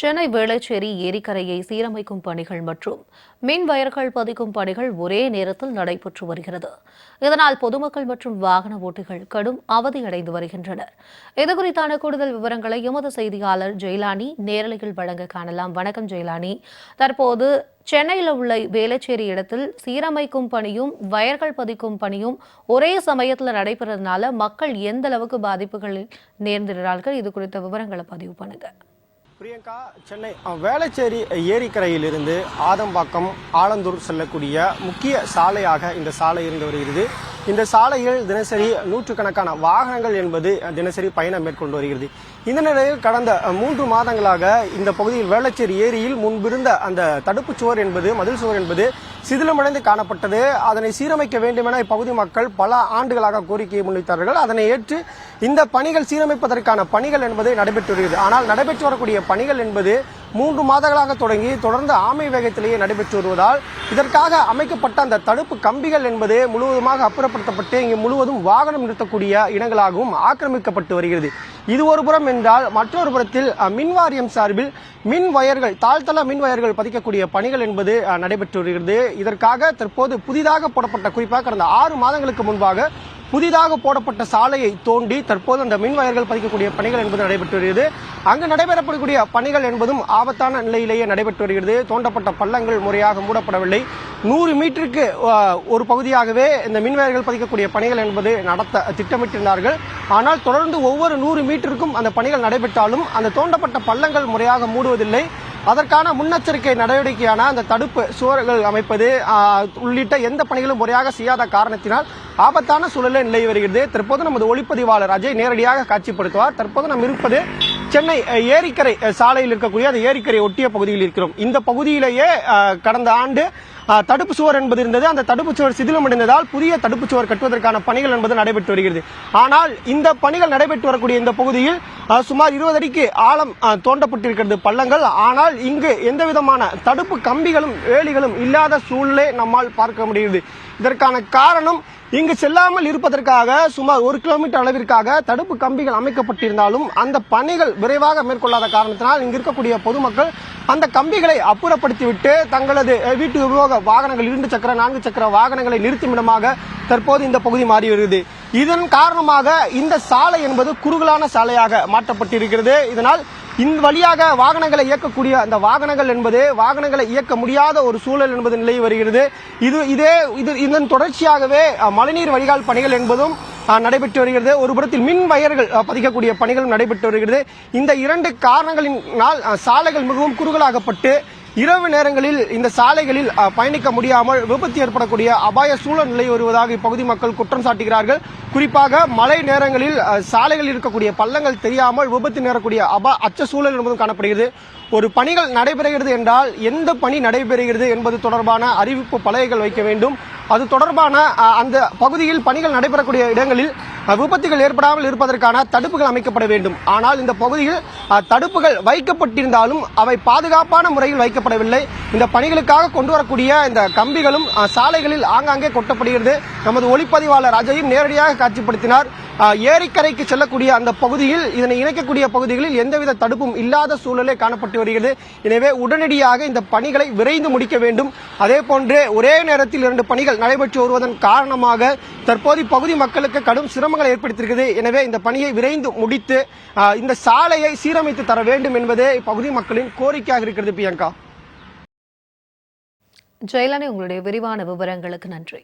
சென்னை வேளச்சேரி ஏரிக்கரையை சீரமைக்கும் பணிகள் மற்றும் மின் வயர்கள் பதிக்கும் பணிகள் ஒரே நேரத்தில் நடைபெற்று வருகிறது. இதனால் பொதுமக்கள் மற்றும் வாகன ஓட்டிகள் கடும் அவதியடைந்து வருகின்றனர். இதுகுறித்தான கூடுதல் விவரங்களை எமது செய்தியாளர் ஜெயலானி நேரலையில் வழங்க காணலாம். வணக்கம் ஜெயலானி. தற்போது சென்னையில் உள்ள வேளச்சேரி இடத்தில் சீரமைக்கும் பணியும் வயர்கள் பதிக்கும் பணியும் ஒரே சமயத்தில் நடைபெறதுனால மக்கள் எந்த அளவுக்கு பாதிப்புகளில் நேர்ந்திருக்கிறார்கள்? இது குறித்த விவரங்களை பதிவு பண்ணுங்கள் பிரியங்கா சென்னை வேளச்சேரி ஏரிக்கரையிலிருந்து ஆதம்பாக்கம் ஆலந்தூர் செல்லக்கூடிய முக்கிய சாலையாக இந்த சாலை இருந்து வருகிறது. இந்த சாலையில் தினசரி நூற்றுக்கணக்கான வாகனங்கள் என்பது தினசரி பயணம் மேற்கொண்டு வருகிறது. இந்த நிலையில் கடந்த மூன்று மாதங்களாக இந்த பகுதியில் வேளச்சேரி ஏரியில் முன்பிருந்த அந்த தடுப்புச் சுவர் என்பது மதில் சுவர் என்பது சிதிலமடைந்து காணப்பட்டது. அதனை சீரமைக்க வேண்டும் என இப்பகுதி மக்கள் பல ஆண்டுகளாக கோரிக்கையை முன்வைத்தார்கள். அதனை ஏற்று இந்த பணிகள் சீரமைப்பதற்கான பணிகள் என்பது நடைபெற்று வருகிறது. ஆனால் நடைபெற்று வரக்கூடிய பணிகள் என்பது மூன்று மாதங்களாக தொடங்கி தொடர்ந்து ஆமை வேகத்திலேயே நடைபெற்று வருவதால் இதற்காக அமைக்கப்பட்ட அந்த தடுப்பு கம்பிகள் என்பது முழுவதுமாக அப்புறப்படுத்தப்பட்டு இங்கு முழுவதும் வாகனம் நிறுத்தக்கூடிய இடங்களாகவும் ஆக்கிரமிக்கப்பட்டு வருகிறது. இது ஒரு புறம் என்றால் மற்றொரு புறத்தில் மின் வாரியம் சார்பில் மின் வயர்கள் தாழ்த்தள மின் வயர்கள் பதிக்கக்கூடிய பணிகள் என்பது நடைபெற்று வருகிறது. இதற்காக தற்போது புதிதாக போடப்பட்ட குறிப்பாக கடந்த ஆறு மாதங்களுக்கு முன்பாக புதிதாக போடப்பட்ட சாலையை தோண்டி தற்போது அந்த மின் வயர்கள் பதிக்கக்கூடிய பணிகள் என்பது நடைபெற்று வருகிறது. அங்கு நடைபெறப்படக்கூடிய பணிகள் என்பதும் ஆபத்தான நிலையிலேயே நடைபெற்று வருகிறது. தோண்டப்பட்ட பள்ளங்கள் முறையாக மூடப்படவில்லை. நூறு மீட்டருக்கு ஒரு பகுதியாகவே இந்த மின் வயர்கள் பதிக்கக்கூடிய பணிகள் என்பது நடத்த திட்டமிட்டிருந்தார்கள். ஆனால் தொடர்ந்து ஒவ்வொரு நூறு மீட்டருக்கும் அந்த பணிகள் நடைபெற்றாலும் அந்த தோண்டப்பட்ட பள்ளங்கள் முறையாக மூடுவதில்லை. அதற்கான முன்னெச்சரிக்கை நடவடிக்கையான அந்த தடுப்பு சுவர்கள் அமைப்பது உள்ளிட்ட எந்த பணிகளும் முறையாக செய்யாத காரணத்தினால் ஆபத்தான சூழலே நிலவி வருகிறது. தற்போது நமது ஒளிப்பதிவாளர் அஜய் நேரடியாக காட்சிப்படுத்துவார். தற்போது நாம் இருப்பது சென்னை ஏரிக்கரை சாலையில் இருக்கக்கூடிய அந்த ஏரிக்கரை ஒட்டிய பகுதியில் இருக்கிறோம். இந்த பகுதியிலேயே கடந்த ஆண்டு தடுப்பு சுவர் என்பது இருந்தது. அந்த தடுப்பு சுவர் சிதிலமடைந்ததால் புதிய தடுப்பு சுவர் கட்டுவதற்கான பணிகள் என்பது நடைபெற்று வருகிறது. ஆனால் இந்த பணிகள் நடைபெற்று வரக்கூடிய இந்த பகுதியில் சுமார் இருபது அடிக்கு ஆழம் தோண்டப்பட்டிருக்கிறது பள்ளங்கள். ஆனால் இங்கு எந்த விதமான தடுப்பு கம்பிகளும் வேலிகளும் இல்லாத சூழலை நம்மால் பார்க்க முடிகிறது. இதற்கான காரணம் இங்கு செல்லாமல் இருப்பதற்காக சுமார் ஒரு கிலோமீட்டர் அளவிற்காக தடுப்பு கம்பிகள் அமைக்கப்பட்டிருந்தாலும் அந்த பணிகள் விரைவாக மேற்கொள்ளாத காரணத்தினால் இங்கு இருக்கக்கூடிய பொதுமக்கள் அந்த கம்பிகளை அப்புறப்படுத்திவிட்டு தங்களது வீட்டு உபயோக வாகனங்கள் இரண்டு சக்கர நான்கு சக்கர வாகனங்களை நிறுத்துமிடமாக தற்போது இந்த பகுதி மாறி வருகிறது. இதன் காரணமாக இந்த சாலை என்பது குறுகலான சாலையாக மாற்றப்பட்டிருக்கிறது. இதனால் இந்த வழியாக வாகனங்களை இயக்கக்கூடிய அந்த வாகனங்கள் என்பது வாகனங்களை இயக்க முடியாத ஒரு சூழல் என்பது நிலை வருகிறது. இது இதே இது இதன் தொடர்ச்சியாகவே மழைநீர் வடிகால் பணிகள் என்பதும் நடைபெற்று வருகிறது. ஒரு புறத்தில் மின் வயர்கள் பதிக்கக்கூடிய பணிகளும் நடைபெற்று வருகிறது. இந்த இரண்டு காரணங்களினால் சாலைகள் மிகவும் குறுகலாகப்பட்டு இரவு நேரங்களில் இந்த சாலைகளில் பயணிக்க முடியாமல் விபத்து ஏற்படக்கூடிய அபாய சூழல் நிலை வருவதாக இப்பகுதி மக்கள் குற்றம் சாட்டுகிறார்கள். குறிப்பாக மழை நேரங்களில் சாலைகளில் இருக்கக்கூடிய பள்ளங்கள் தெரியாமல் விபத்து நேரக்கூடிய அபா அச்ச சூழல் என்பதும் காணப்படுகிறது. ஒரு பணிகள் நடைபெறுகிறது என்றால் எந்த பணி நடைபெறுகிறது என்பது தொடர்பான அறிவிப்பு பலகைகள் வைக்க வேண்டும். அது தொடர்பான அந்த பகுதியில் பணிகள் நடைபெறக்கூடிய இடங்களில் விபத்துகள் ஏற்படாமல் இருப்பதற்கான தடுப்புகள் அமைக்கப்பட வேண்டும். ஆனால் இந்த பகுதியில் தடுப்புகள் வைக்கப்பட்டிருந்தாலும் அவை பாதுகாப்பான முறையில் வைக்கப்படவில்லை. இந்த பணிகளுக்காக கொண்டு வரக்கூடிய இந்த கம்பிகளும் சாலைகளில் ஆங்காங்கே கொட்டப்படுகிறது. நமது ஒளிப்பதிவாளர் அஜயும் நேரடியாக காட்சிப்படுத்தினார். ஏரிக்கரைக்கு செல்லக்கூடிய அந்த பகுதியில் இதனை இணைக்கக்கூடிய பகுதிகளில் எந்தவித தடுப்பும் இல்லாத சூழலே காணப்பட்டு வருகிறது. எனவே உடனடியாக இந்த பணிகளை விரைந்து முடிக்க வேண்டும். அதே போன்று ஒரே நேரத்தில் இரண்டு பணிகள் நடைபெற்று வருவதன் காரணமாக தற்போது பகுதி மக்களுக்கு கடும் சிரமங்களை ஏற்படுத்தியிருக்கிறது. எனவே இந்த பணியை விரைந்து முடித்து இந்த சாலையை சீரமைத்து தர வேண்டும் என்பதே இப்பகுதி மக்களின் கோரிக்கையாக இருக்கிறது பிரியங்கா. ஜெயலலிதா உங்களுடைய விரிவான விவரங்களுக்கு நன்றி.